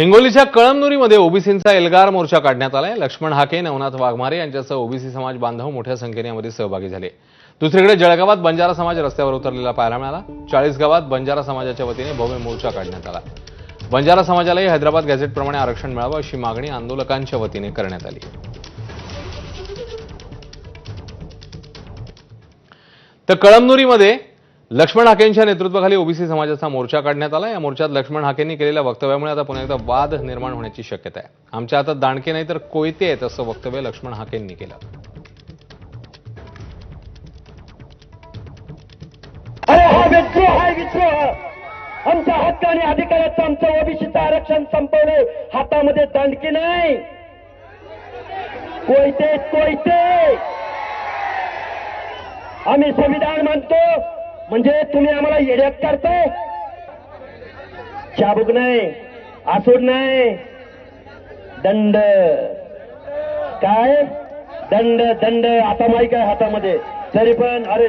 हिंगोलीच्या कळमनुरीमध्ये ओबीसींचा एल्गार मोर्चा काढण्यात आलाय. लक्ष्मण हाके नवनाथ वाघमारे यांच्यासह ओबीसी समाज बांधव मोठ्या संख्येने यामध्ये सहभागी झाले. दुसरीकडे जळगावात बंजारा समाज रस्त्यावर उतरलेला पाहायला मिळाला. चाळीस गावात बंजारा समाजाच्या वतीने भव्य मोर्चा काढण्यात आला. बंजारा समाजालाही हैदराबाद गॅझेटप्रमाणे आरक्षण मिळावं अशी मागणी आंदोलकांच्या वतीने करण्यात आली. तर कळमनुरीमध्ये लक्ष्मण हाकेंच्या नेतृत्वाखाली ओबीसी समाजाचा मोर्चा काढण्यात आला. या मोर्चात लक्ष्मण हाकेंनी केलेल्या वक्तव्यामुळे आता पुन्हा एकदा वाद निर्माण होण्याची शक्यता आहे. आमच्या आता दाणके नाही तर कोयते आहेत असं वक्तव्य लक्ष्मण हाकेंनी केलं. आमच्या हक्काने आणि अधिकाराचं आमचं ओबीसीचं आरक्षण संपवले हातामध्ये दांडकी नाही. कोयते कोयते. आम्ही संविधान मानतो. म्हणजे तुम्ही आम्हाला येड्यात करताय चाबूक नाही आसूड नाही. दंड. काय? दंड दंड. आता माहिती आहे हातामध्ये. तरी पण अरे